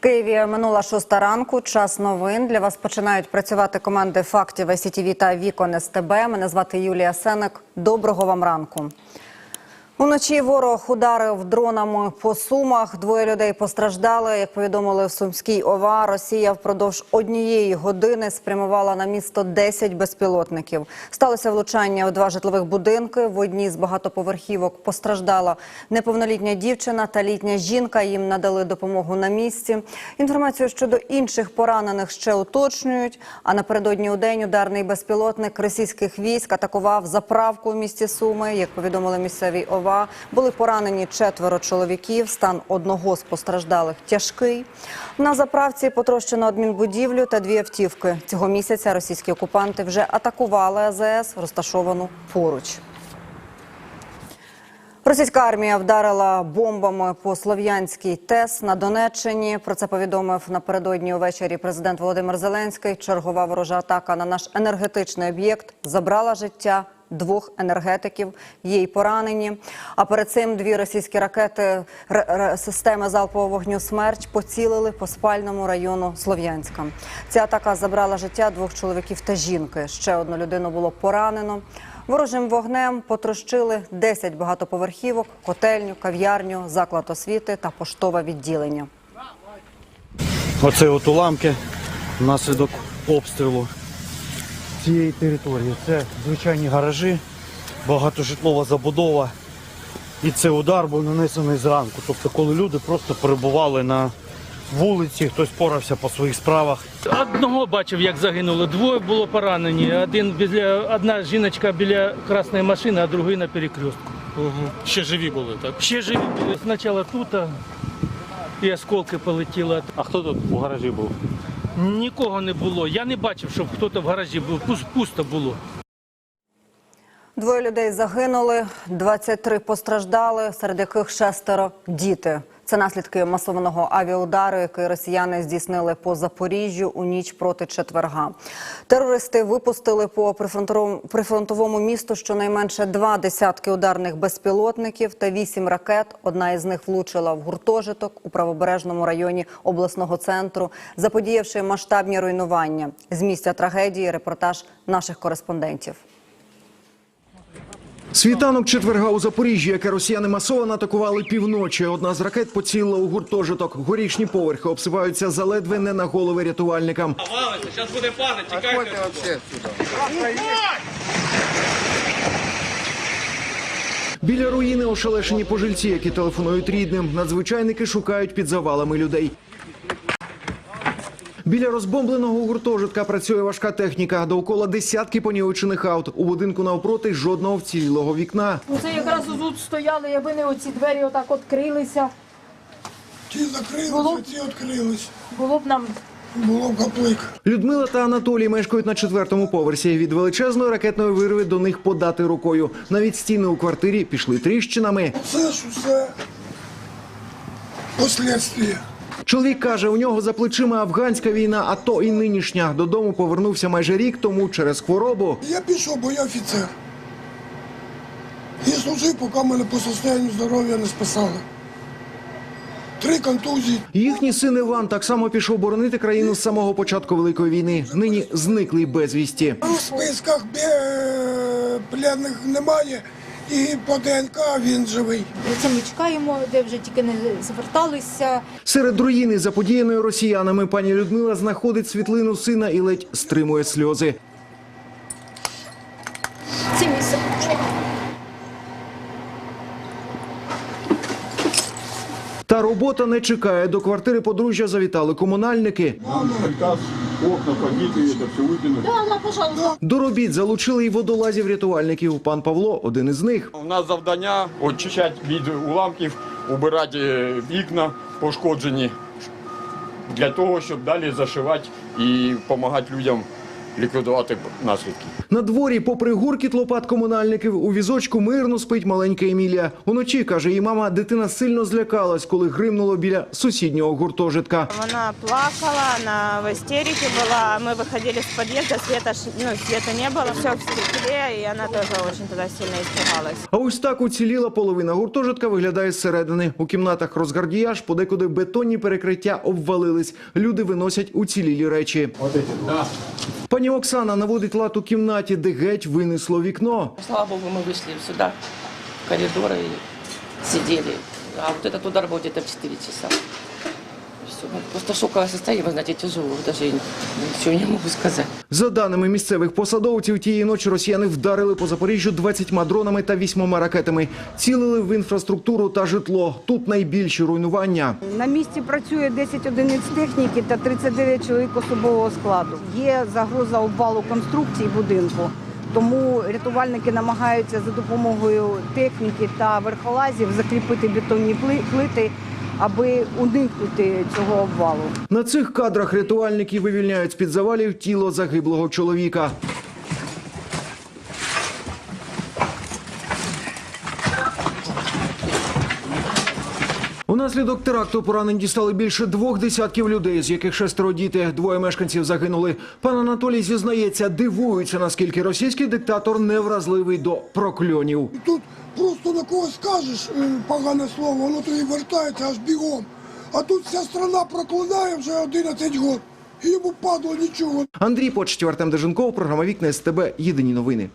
Києві минула шоста ранку. Час новин для вас починають працювати команди фактів СІТВ та Вікон СТБ. Мене звати Юлія Сенек. Доброго вам ранку. Уночі ворог ударив дронами по сумах. Двоє людей постраждали. Як повідомили в Сумській ОВА, Росія впродовж однієї години спрямувала на місто 10 безпілотників. Сталося влучання у два житлових будинки. В одній з багатоповерхівок постраждала неповнолітня дівчина та літня жінка. Їм надали допомогу на місці. Інформацію щодо інших поранених ще уточнюють. А напередодні у день ударний безпілотник російських військ атакував заправку в місті Суми. Як повідомили місцеві ОВА, були поранені четверо чоловіків. Стан одного з постраждалих тяжкий. На заправці потрощено адмінбудівлю та дві автівки. Цього місяця російські окупанти вже атакували АЗС, розташовану поруч. Російська армія вдарила бомбами по Слов'янській ТЕС на Донеччині. Про це повідомив напередодні увечері президент Володимир Зеленський. Чергова ворожа атака на наш енергетичний об'єкт забрала життя двох енергетиків. Є й поранені. А перед цим дві російські ракети системи залпового вогню «Смерч» поцілили по спальному району Слов'янська. Ця атака забрала життя двох чоловіків та жінки. Ще одну людину було поранено. Ворожим вогнем потрощили 10 багатоповерхівок, котельню, кав'ярню, заклад освіти та поштове відділення. Оце от уламки внаслідок обстрілу цієї території. Це звичайні гаражі, багатожитлова забудова. І цей удар був нанесений зранку. Тобто, коли люди просто перебували на вулиці, хтось порався по своїх справах. Одного бачив, як загинуло. Двоє було поранені. Один біля одна жіночка біля красної машини, а другий на перекрестку. Угу. Ще живі були, так? Ще живі були. Спочатку тут і осколки полетіли. А хто тут у гаражі був? Нікого не було. Я не бачив, щоб хтось в гаражі був. Пус- Пусто було. Двоє людей загинули, 23 постраждали, серед яких шестеро діти. Це наслідки масованого авіаудару, який росіяни здійснили по Запоріжжю у ніч проти четверга. Терористи випустили по прифронтовому, місту щонайменше два десятки ударних безпілотників та вісім ракет. Одна із них влучила в гуртожиток у правобережному районі обласного центру, заподіявши масштабні руйнування. З місця трагедії репортаж наших кореспондентів. Світанок четверга у Запоріжжі, яке росіяни масово атакували півночі. Одна з ракет поцілила у гуртожиток. Горішні поверхи обсипаються заледве не на голови рятувальникам. Біля руїни ошелешені пожильці, які телефонують рідним. Надзвичайники шукають під завалами людей. Біля розбомбленого гуртожитка працює важка техніка. Довкола десятки понівечених аут. У будинку навпроти жодного вцілілого вікна. Оце якраз тут стояли, якби не оці двері отак відкрилися, Ті закрилися, Було- ці відкрились. було б нам Було б гаплик. Людмила та Анатолій мешкають на четвертому поверсі. Від величезної ракетної вирви до них подати рукою. Навіть стіни у квартирі пішли тріщинами. Це ж усе послідствия. Чоловік каже, у нього за плечима афганська війна, а то і нинішня. Додому повернувся майже рік тому через хворобу. Я пішов, бо я офіцер. І служив, поки мене по состоянню здоров'я не спасали. Три контузії. Їхній син Іван так само пішов боронити країну з самого початку великої війни. Нині зниклий безвісті. У списках бе- пленних немає. І по ДНК він живий. це ми чекаємо, де вже тільки не зверталися. Серед руїни, заподіяної росіянами, пані Людмила знаходить світлину сина і ледь стримує сльози. Це місце. Та робота не чекає. До квартири подружжя завітали комунальники. Приказ, окна побиты, это все выкинуть. До робіт залучили й водолазів рятувальників. Пан Павло один із них. У нас завдання очищати від уламків, убирати е, вікна пошкоджені для того, щоб далі зашивати і допомагати людям ліквідувати наслідки. На дворі, попри гуркіт лопат комунальників, у візочку мирно спить маленька Емілія. Уночі, каже її мама, дитина сильно злякалась, коли гримнуло біля сусіднього гуртожитка. Она плакала, она в истерике была. Мы выходили с подъезда, света, ж- ну, света не было. Все в стекле, и она тоже очень тогда сильно испугалась. А ось так уціліла половина гуртожитка виглядає зсередини. У кімнатах розгардіяж, подекуди бетонні перекриття обвалились. Люди виносять уцілілі речі. Пані Оксана наводить лад у кімнаті, де геть винесло вікно. Слава богу, мы вышли сюда, в коридор и сидели. А вот этот удар был где-то в 4 часа. Все, просто шоковое состояние, вы знаете, тяжело, даже я ничего не могу сказать. За даними місцевих посадовців, тієї ночі росіяни вдарили по Запоріжжю 20 дронами та 8 ракетами. Цілили в інфраструктуру та житло. Тут найбільші руйнування. На місці працює 10 одиниць техніки та 39 чоловік особового складу. Є загроза обвалу конструкції будинку. Тому рятувальники намагаються за допомогою техніки та верхолазів закріпити бетонні плити, аби уникнути цього обвалу. На цих кадрах рятувальники вивільняють з-під завалів тіло загиблого чоловіка. Унаслідок теракту поранень дістали більше двох десятків людей, з яких шестеро діти. Двоє мешканців загинули. Пан Анатолій зізнається, дивується, наскільки російський диктатор невразливий до прокльонів. Тут просто на когось скажеш е, погане слово, воно тобі вертається аж бігом. А тут вся страна проклинає вже 11 років. І йому падло нічого. Андрій Почтів, Артем Деженков, програма Вікна СТБ. Єдині новини.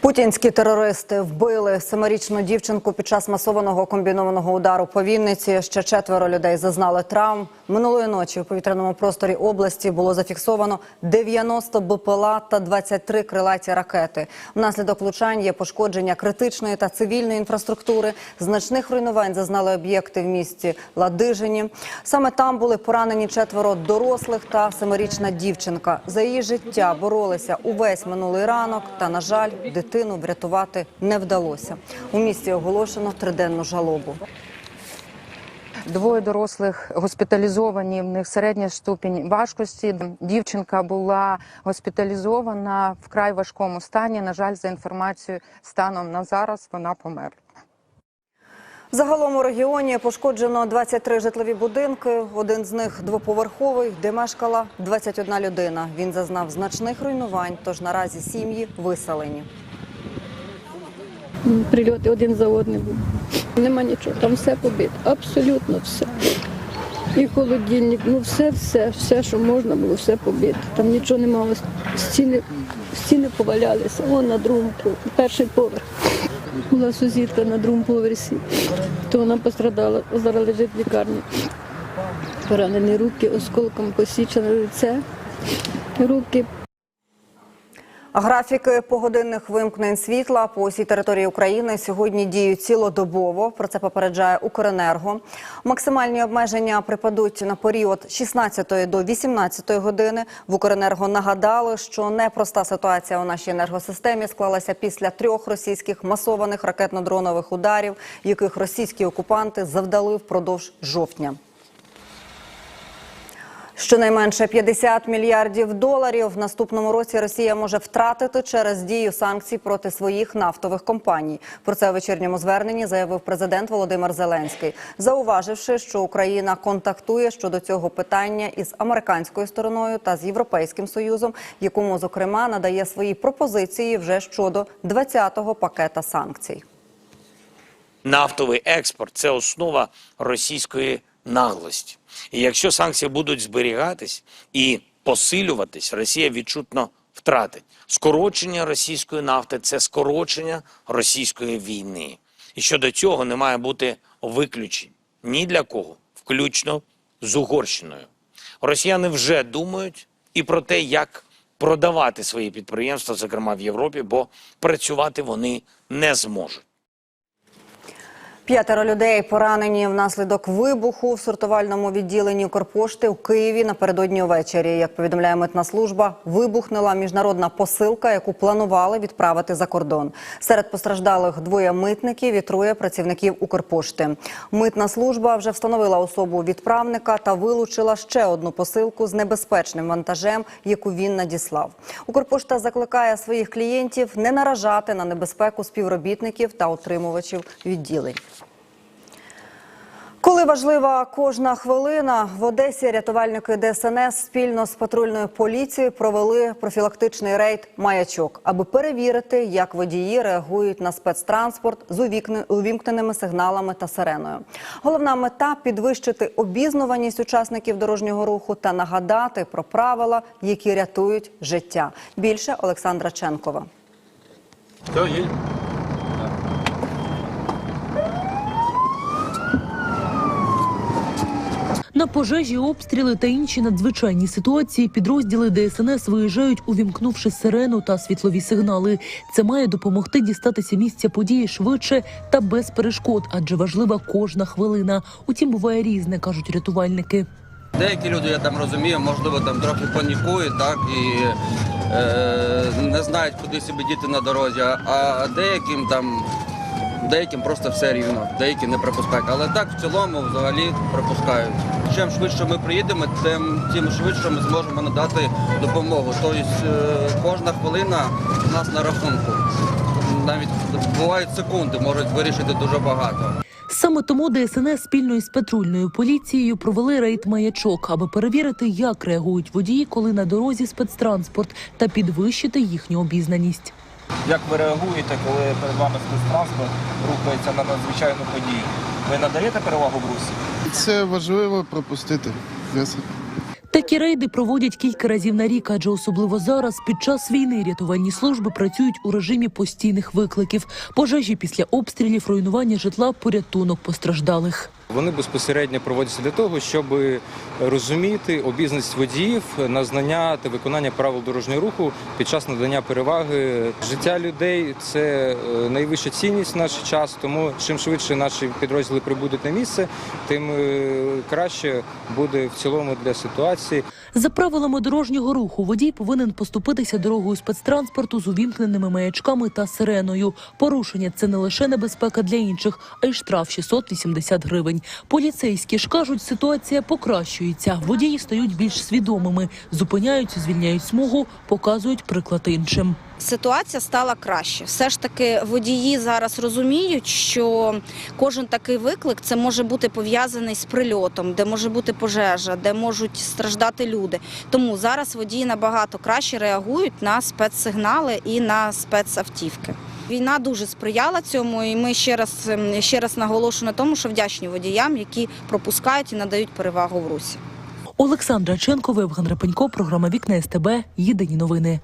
Путінські терористи вбили семирічну дівчинку під час масованого комбінованого удару по Вінниці. Ще четверо людей зазнали травм. Минулої ночі у повітряному просторі області було зафіксовано 90 БПЛА та 23 крилаті ракети. Внаслідок влучань є пошкодження критичної та цивільної інфраструктури. Значних руйнувань зазнали об'єкти в місті Ладижині. Саме там були поранені четверо дорослих та семирічна дівчинка. За її життя боролися увесь минулий ранок. Та на жаль, дитину врятувати не вдалося. У місті оголошено триденну жалобу. Двоє дорослих госпіталізовані. В них середня ступінь важкості. Дівчинка була госпіталізована в край важкому стані. На жаль, за інформацією станом на зараз вона померла. Загалом у регіоні пошкоджено 23 житлові будинки. Один з них двоповерховий, де мешкала 21 людина. Він зазнав значних руйнувань, тож наразі сім'ї виселені. Прильоти один за одним. Нема нічого, там все побито, абсолютно все. І холодильник, ну все, все, все, що можна було, все побито. Там нічого немає, стіни, стіни повалялися. Вон на другому перший поверх. Була сусідка на другому поверсі, то вона пострадала, зараз лежить в лікарні. Поранені руки, осколком посічене лице, руки Графіки погодинних вимкнень світла по усій території України сьогодні діють цілодобово. Про це попереджає Укренерго. Максимальні обмеження припадуть на період з 16 до 18 години. В Укренерго нагадали, що непроста ситуація у нашій енергосистемі склалася після трьох російських масованих ракетно-дронових ударів, яких російські окупанти завдали впродовж жовтня. Щонайменше 50 мільярдів доларів в наступному році Росія може втратити через дію санкцій проти своїх нафтових компаній. Про це у вечірньому зверненні заявив президент Володимир Зеленський, зауваживши, що Україна контактує щодо цього питання із американською стороною та з європейським союзом, якому зокрема надає свої пропозиції вже щодо 20-го пакета санкцій. Нафтовий експорт це основа російської наглості. І якщо санкції будуть зберігатись і посилюватись, Росія відчутно втратить. Скорочення російської нафти це скорочення російської війни. І щодо цього не має бути виключень ні для кого, включно з Угорщиною. Росіяни вже думають і про те, як продавати свої підприємства, зокрема в Європі, бо працювати вони не зможуть. П'ятеро людей поранені внаслідок вибуху в сортувальному відділенні Укрпошти у Києві напередодні увечері. Як повідомляє митна служба, вибухнула міжнародна посилка, яку планували відправити за кордон. Серед постраждалих двоє митників і троє працівників Укрпошти. Митна служба вже встановила особу відправника та вилучила ще одну посилку з небезпечним вантажем, яку він надіслав. Укрпошта закликає своїх клієнтів не наражати на небезпеку співробітників та отримувачів відділень. Коли важлива кожна хвилина, в Одесі рятувальники ДСНС спільно з патрульною поліцією провели профілактичний рейд «Маячок», аби перевірити, як водії реагують на спецтранспорт з увімкненими сигналами та сиреною. Головна мета підвищити обізнуваність учасників дорожнього руху та нагадати про правила, які рятують життя. Більше Олександра Ченкова. На пожежі, обстріли та інші надзвичайні ситуації підрозділи ДСНС виїжджають, увімкнувши сирену та світлові сигнали. Це має допомогти дістатися місця події швидше та без перешкод, адже важлива кожна хвилина. Утім, буває різне, кажуть рятувальники. Деякі люди, я там розумію, можливо, там трохи панікують, так і е, не знають, куди себе діти на дорозі, а деяким там. Деяким просто все рівно, деякі не пропускають. Але так в цілому взагалі пропускають. Чим швидше ми приїдемо, тим, тим швидше ми зможемо надати допомогу. Тобто е, кожна хвилина у нас на рахунку. Навіть бувають секунди, можуть вирішити дуже багато. Саме тому ДСНС спільно із патрульною поліцією провели рейд маячок, аби перевірити, як реагують водії, коли на дорозі спецтранспорт, та підвищити їхню обізнаність. Як ви реагуєте, коли перед вами спецтранспорт рухається на надзвичайну подію? Ви надаєте перевагу в русі? Це важливо пропустити. Такі рейди проводять кілька разів на рік, адже особливо зараз, під час війни, рятувальні служби працюють у режимі постійних викликів: пожежі після обстрілів, руйнування житла, порятунок постраждалих. Вони безпосередньо проводяться для того, щоб розуміти обізнаність водіїв на знання та виконання правил дорожнього руху під час надання переваги. Життя людей це е, найвища цінність в наш час, тому чим швидше наші підрозділи прибудуть на місце, тим е, краще буде в цілому для ситуації. За правилами дорожнього руху водій повинен поступитися дорогою спецтранспорту з увімкненими маячками та сиреною. Порушення це не лише небезпека для інших, а й штраф 680 гривень. Поліцейські ж кажуть, ситуація покращується. Водії стають більш свідомими, зупиняються, звільняють смугу, показують приклад іншим. Ситуація стала краще. Все ж таки водії зараз розуміють, що кожен такий виклик це може бути пов'язаний з прильотом, де може бути пожежа, де можуть страждати люди. Тому зараз водії набагато краще реагують на спецсигнали і на спецавтівки. Війна дуже сприяла цьому, і ми ще раз ем, ще раз наголошую на тому, що вдячні водіям, які пропускають і надають перевагу в русі. Олександра Ченкова, Євген Репенько, програма Вікна СТБ. Єдині новини.